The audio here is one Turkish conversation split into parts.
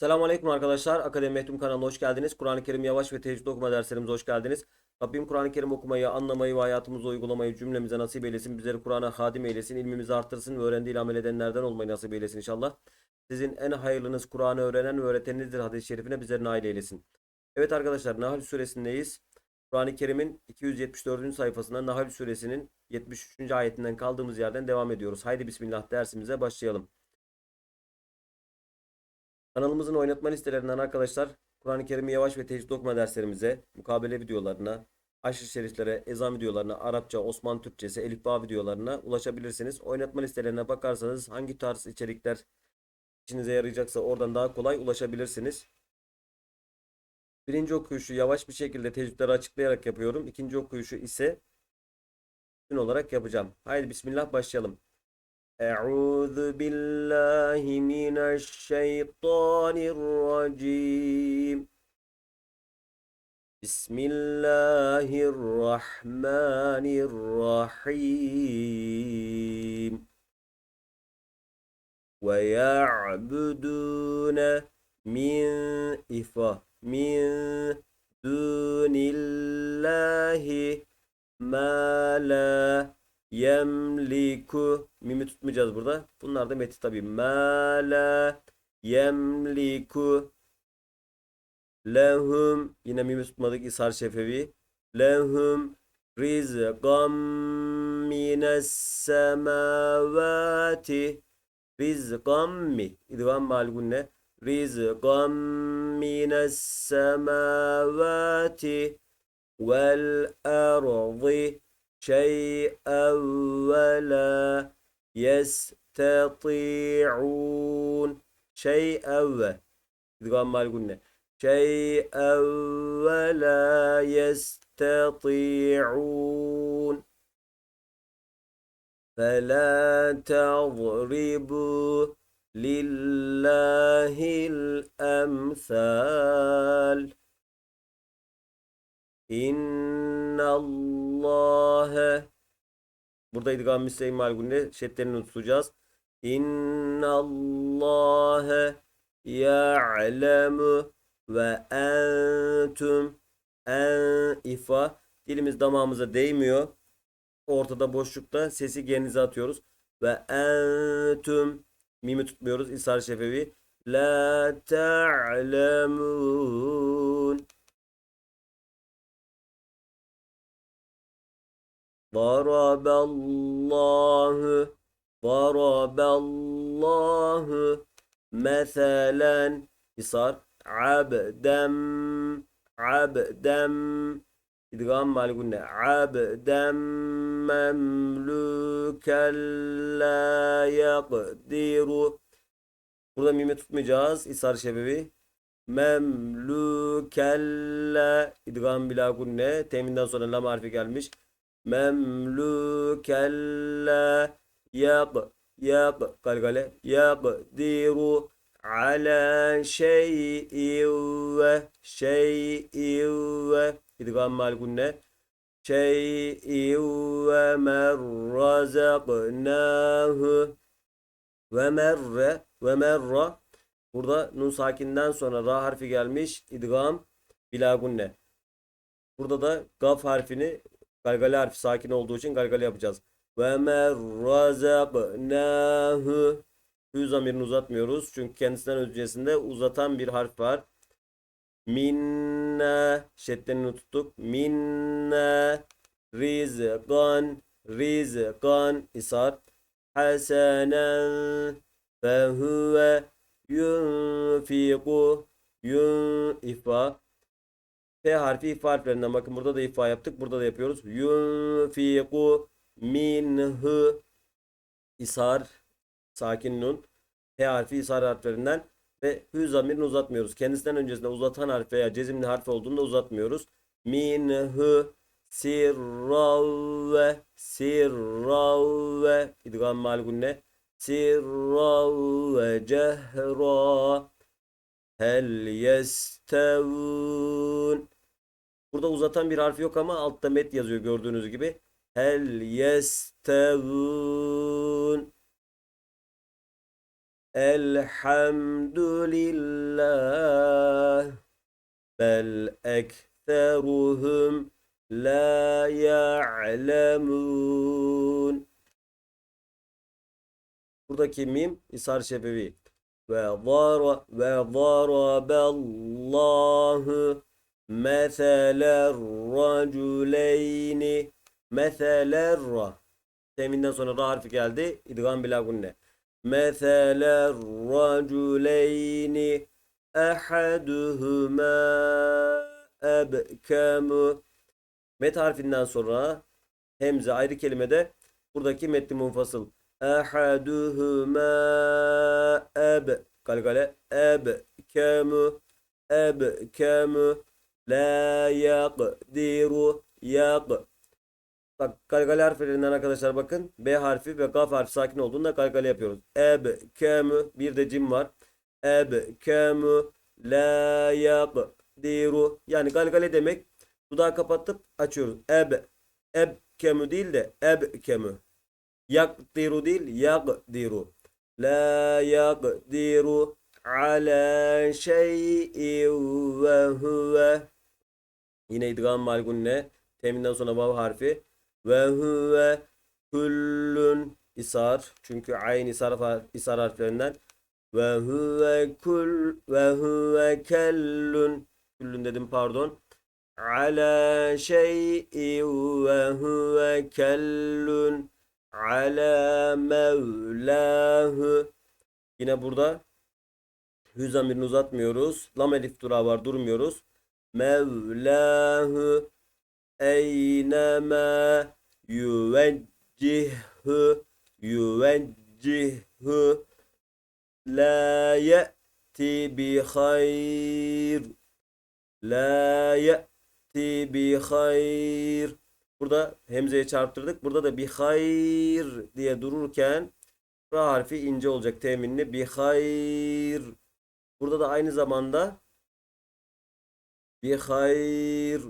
Selamun Aleyküm arkadaşlar. Akademi Mehtum kanalına hoş geldiniz. Kur'an-ı Kerim yavaş ve tecvid okuma derslerimize hoş geldiniz. Rabbim Kur'an-ı Kerim okumayı, anlamayı ve hayatımızda uygulamayı cümlemize nasip eylesin. Bizleri Kur'an'a hadim eylesin. ilmimizi artırsın ve öğrendiğiyle amel edenlerden olmayı nasip eylesin inşallah. Sizin en hayırlınız Kur'an'ı öğrenen ve öğreteninizdir hadis-i şerifine bizleri nail eylesin. Evet arkadaşlar Nahl suresindeyiz. Kur'an-ı Kerim'in 274. sayfasında Nahl suresinin 73. ayetinden kaldığımız yerden devam ediyoruz. Haydi bismillah dersimize başlayalım. Kanalımızın oynatma listelerinden arkadaşlar Kur'an-ı Kerim'i yavaş ve tecvid okuma derslerimize, mukabele videolarına, aşırı şeriflere, ezan videolarına, Arapça, Osmanlı Türkçesi, Elifba videolarına ulaşabilirsiniz. Oynatma listelerine bakarsanız hangi tarz içerikler işinize yarayacaksa oradan daha kolay ulaşabilirsiniz. Birinci okuyuşu yavaş bir şekilde tecvidleri açıklayarak yapıyorum. İkinci okuyuşu ise bütün olarak yapacağım. Haydi bismillah başlayalım. أعوذ بالله من الشيطان الرجيم. بسم الله الرحمن الرحيم. ويعبدون من إفا من دون الله ما لا Yemliku mimi tutmayacağız burada. Bunlar da meti tabii. Ma la yemliku lehum yine mimi tutmadık ishar şefevi. Lehum rizqan mines semavati rizqan mi idgam malgunne rizqan mines semavati vel ardi شيئا ولا يستطيعون. شيئا و. إدغام مع القلنا شيئا ولا يستطيعون. فلا تضربوا لله الأمثال. İnnallâhe Burada idgam müstehim malgunne şedderini tutacağız. İnnallâhe ya'lemu ve entum en ifa dilimiz damağımıza değmiyor. Ortada boşlukta sesi genize atıyoruz. Ve entüm mimi tutmuyoruz. İshar şefevi. La ta'lemun Daraballahu Daraballahu Meselen Hisar Abdem Abdem İdgam malgunne Abdem memlüken la yakdiru Burada mimi tutmayacağız. İsar şebebi. Memlüken la idgam bilagunne. Teminden sonra la harfi gelmiş memlüken la yab yab galgale yabdiru ala şey'in ve şey'in ve idgam malgunne şey'in ve merrazaknahu ve merre burada nun sakinden sonra ra harfi gelmiş idgam bilagunne burada da gaf harfini Galgale harfi sakin olduğu için galgale yapacağız. Ve merrazaknahu Hü zamirini uzatmıyoruz. Çünkü kendisinden öncesinde uzatan bir harf var. Minna şeddenini tuttuk. Minna rizqan rizqan isar hasenen fehuve yunfiku yun ifa P harfi ifa harflerinden bakın burada da ifa yaptık. Burada da yapıyoruz. Yunfiku minhu ishar sakin nun. P harfi ishar harflerinden ve hü zamirini uzatmıyoruz. Kendisinden öncesinde uzatan harf veya cezimli harf olduğunda uzatmıyoruz. Minhu sirravve sirravve idgam malgunne sirravve cehra Hel yestevun. Burada uzatan bir harf yok ama altta met yazıyor gördüğünüz gibi. Hel yestevun. Elhamdülillah. Bel ekseruhum la ya'lemun. Buradaki mim ishar şebevi. Zara ve zaraballahu meseler raculeyni meseler ra. Teminden sonra ra harfi geldi. İdgam bila gunne. Meseler raculeyni ehaduhuma ebkemu. Met harfinden sonra hemze ayrı kelimede buradaki metni munfasıl. Ehaduhuma eb galgale ebkemu ebkemu la yakdiru yak Bak galgale harflerinden arkadaşlar bakın B harfi ve Gaf harfi sakin olduğunda galgale yapıyoruz. Ebkemu bir de cim var. Ebkemu la yakdiru yani galgale demek dudağı kapatıp açıyoruz. Eb ebkemu değil de ebkemu. Yakdiru değil yakdiru. La yakdiru ala şey'in ve huve Yine idgam malgunne. Teminden sonra vav harfi. Ve huve kullun isar. Çünkü ayn isar, isar harflerinden. Ve huve kul ve huve kellun. Kullun dedim pardon. Ala şey'in ve huve kellun. Ala mevlahu. Yine burada hü zamirini uzatmıyoruz. Lam elif durağı var durmuyoruz. Mevlahu eynema yüveccihhu yüveccihhu la ye'ti bi hayr la ye'ti bi hayr Burada hemzeye çarptırdık. Burada da bi hayr diye dururken ra harfi ince olacak teminli bi hayr. Burada da aynı zamanda bi hayr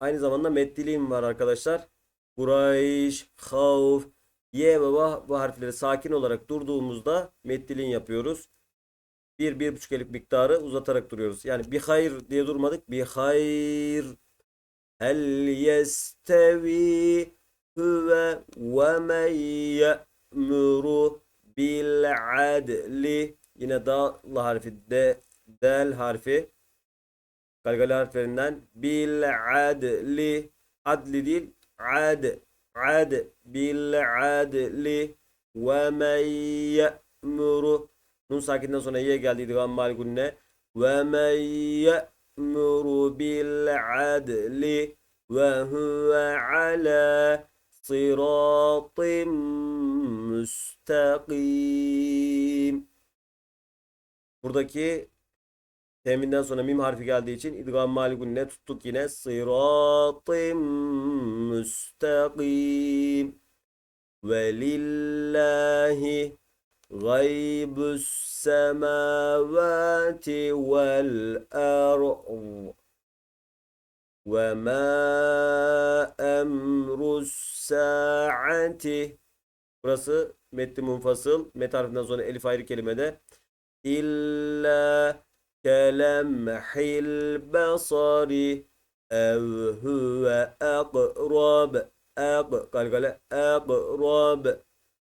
Aynı zamanda meddiliğim var arkadaşlar. Kurayş, havf, ye ve vah bu harfleri sakin olarak durduğumuzda meddiliğin yapıyoruz. Bir, bir buçuk elif miktarı uzatarak duruyoruz. Yani bir hayır diye durmadık. Bir hayır. Hel yestevi huve ve men ye'muru bil adli. Yine da harfi, de, del harfi. Galgal harflerinden bil adli adli değil ad ad bil adli ve men ye'muru Nun sakinden sonra ye geldi idgam mal gunne ve men adli ve huve ala sıratim müstakim Buradaki Teminden sonra mim harfi geldiği için idgam maligun ne tuttuk yine? Sıratım müstakim ve lillahi gaybus semavati vel ard ve ma emrus saati Burası metni munfasıl. Met harfinden sonra elif ayrı kelimede. İlla كلمح البصر أو هو أقرب أق galgale أقرب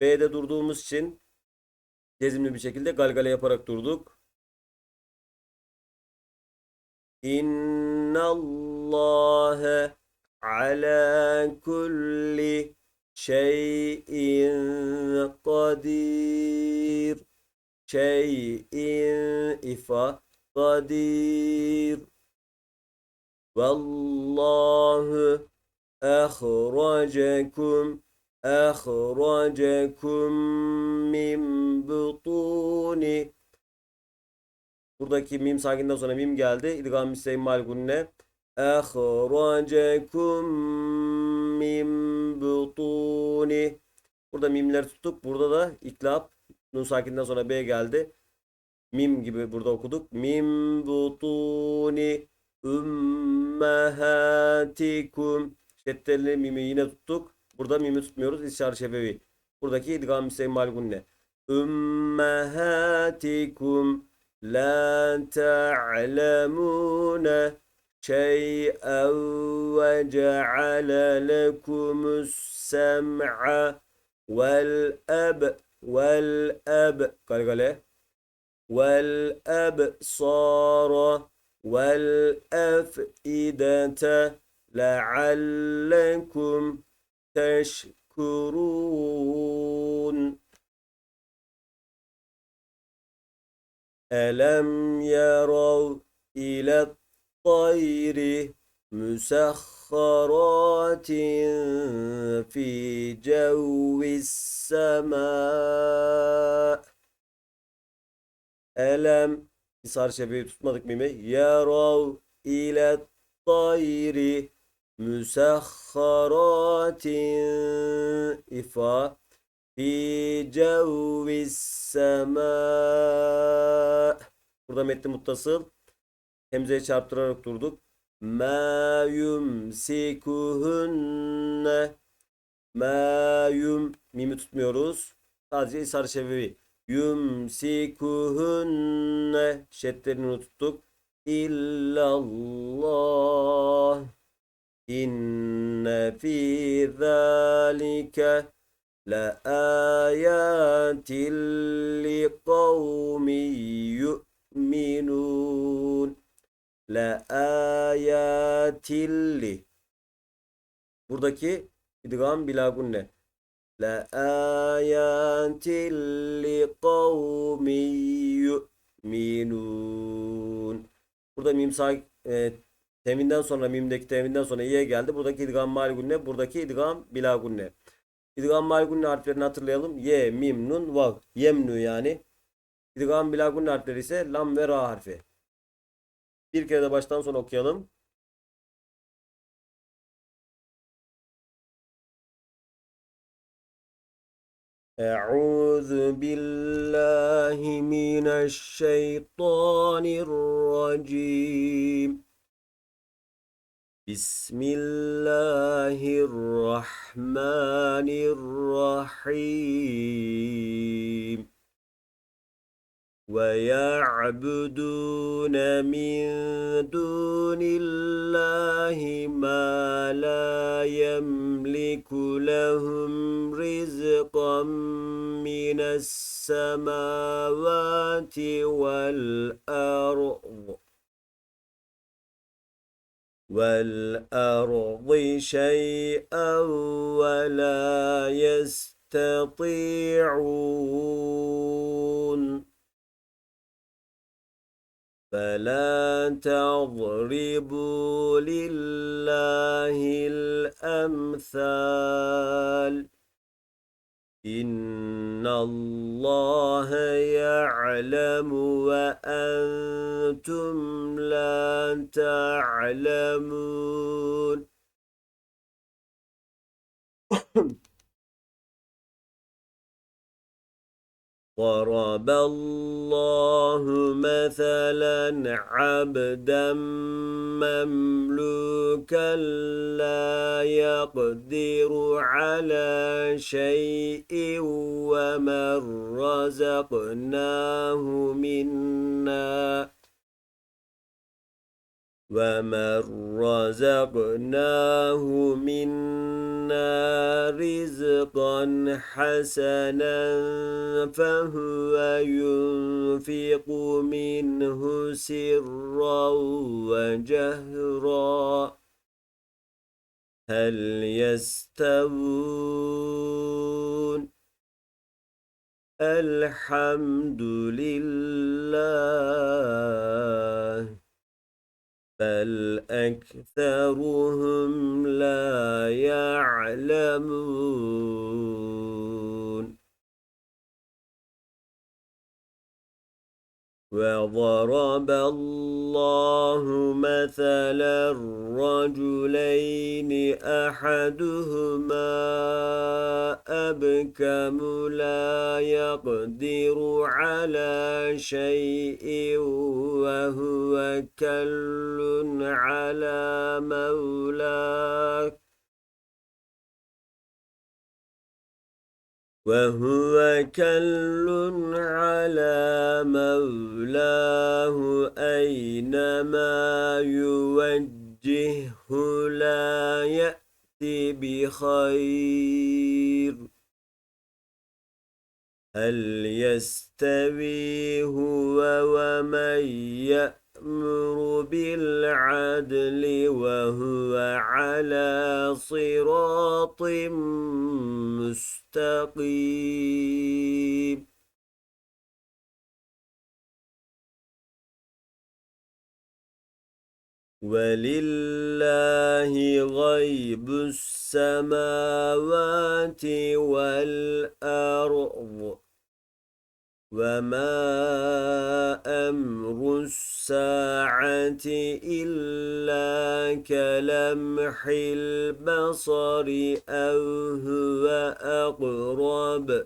B'de durduğumuz için cezimli bir şekilde galgale yaparak durduk. İnnallâhe ala kulli şeyin kadir şeyin ifa kadir. Vallahu ahracakum ahracakum min butuni Buradaki mim sakinden sonra mim geldi. İdgam misleyin mal gunne. Ahracakum min butuni Burada mimleri tuttuk. Burada da iklap. Nun sakinden sonra B geldi. Mim gibi burada okuduk. Mim butuni ümmehatikum. Şeddeli mimi yine tuttuk. Burada mimi tutmuyoruz. İşar şefevi. Buradaki idgam hüseyin malgunne. أمهاتكم لا تعلمون شيئا وجعل لكم السمع والأب والأب قال قال والأبصار والأفئدة لعلكم teşkurun. Elem yarav ile tayri müsahharatin fi cevvis sema. Elem İshar şebeyi tutmadık mı? Yarav ile tayri müsahharatin ifa fi cevvis sema Burada metni muttasıl. Hemzeye çarptırarak durduk. Ma yumsikuhunne Ma yum mimi tutmuyoruz. Sadece İsar şebevi. Yumsikuhunne şedderini tuttuk. İllallah. İnne fi zâlike la ayatin li kavmi yu'minun. La ayatilli. Buradaki idgam bilagunne. La ayatin li kavmi yu'minun. Burada mim sağ e, teminden sonra mimdeki teminden sonra i'ye geldi. Buradaki idgam malgunne, buradaki idgam bilagunne. İdgam malgunne harflerini hatırlayalım. Ye, mim, nun, vav. Yemnu yani. İdgam bilagunne harfleri ise lam ve ra harfi. Bir kere de baştan sona okuyalım. أعوذ بالله من الشيطان الرجيم بسم الله الرحمن الرحيم. ويعبدون من دون الله ما لا يملك لهم رزقا من السماوات والأرض. والأرض شيئا ولا يستطيعون فلا تضربوا لله الأمثال إن الله يعلم وأنتم لا تعلمون ضرب الله مثلا عبدا مملوكا لا يقدر على شيء ومن رزقناه منا. ومن رزقناه منا رزقا حسنا فهو ينفق منه سرا وجهرا هل يستوون الحمد لله بل أكثرهم لا يعلمون وضرب الله مثلا رجلين أحدهما أبكم لا يقدر على شيء وهو كل على مولاه وهو كل على مولاه أينما يوجهه لا يأتي بخير. هل يستوي هو ومن يأمر بالعدل وهو على صراط مستقيم. ولله غيب السماوات والأرض. وما أمر الساعة إلا كلمح البصر أو هو أقرب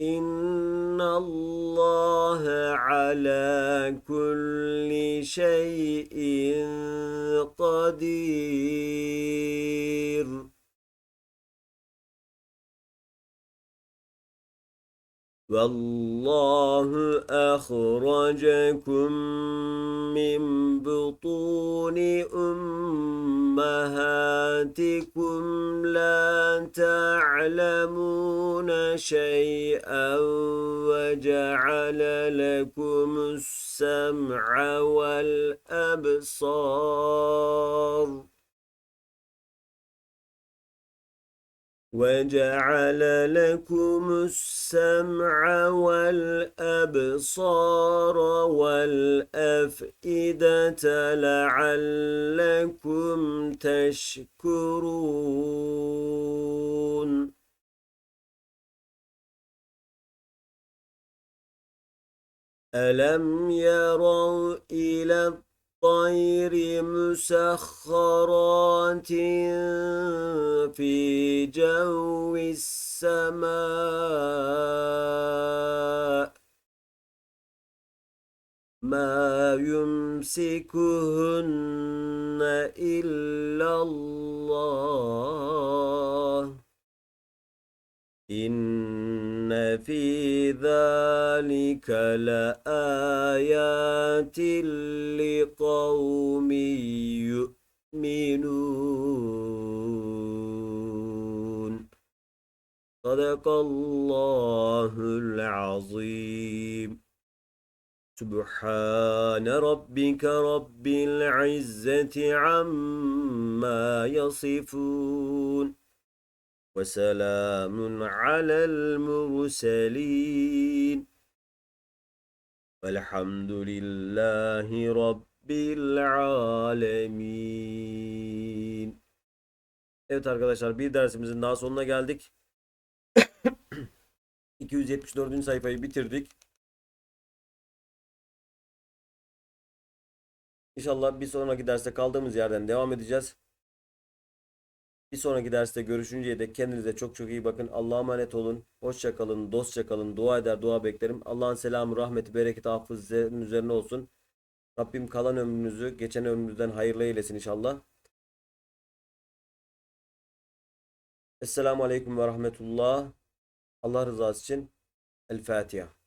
إن الله على كل شيء قدير والله أخرجكم من بطون أمهاتكم لا تعلمون شيئا وجعل لكم السمع والأبصار وجعل لكم السمع والأبصار والأفئدة لعلكم تشكرون. ألم يروا إلى الطير مسخرات في جو السماء. ما يمسكهن إلا الله. إن في ذلك لآيات لقوم يؤمنون. صدق الله العظيم. سبحان ربك رب العزة عما يصفون. وسلام على المرسلين والحمد لله رب العالمين Evet arkadaşlar bir dersimizin daha sonuna geldik. 274. sayfayı bitirdik. İnşallah bir sonraki derste kaldığımız yerden devam edeceğiz. Bir sonraki derste görüşünceye dek kendinize çok çok iyi bakın. Allah'a emanet olun. Hoşça kalın, dostça kalın. Dua eder, dua beklerim. Allah'ın selamı, rahmeti, bereketi, affı sizlerin üzerine olsun. Rabbim kalan ömrünüzü geçen ömrünüzden hayırlı eylesin inşallah. Esselamu Aleyküm ve Rahmetullah. Allah rızası için El Fatiha.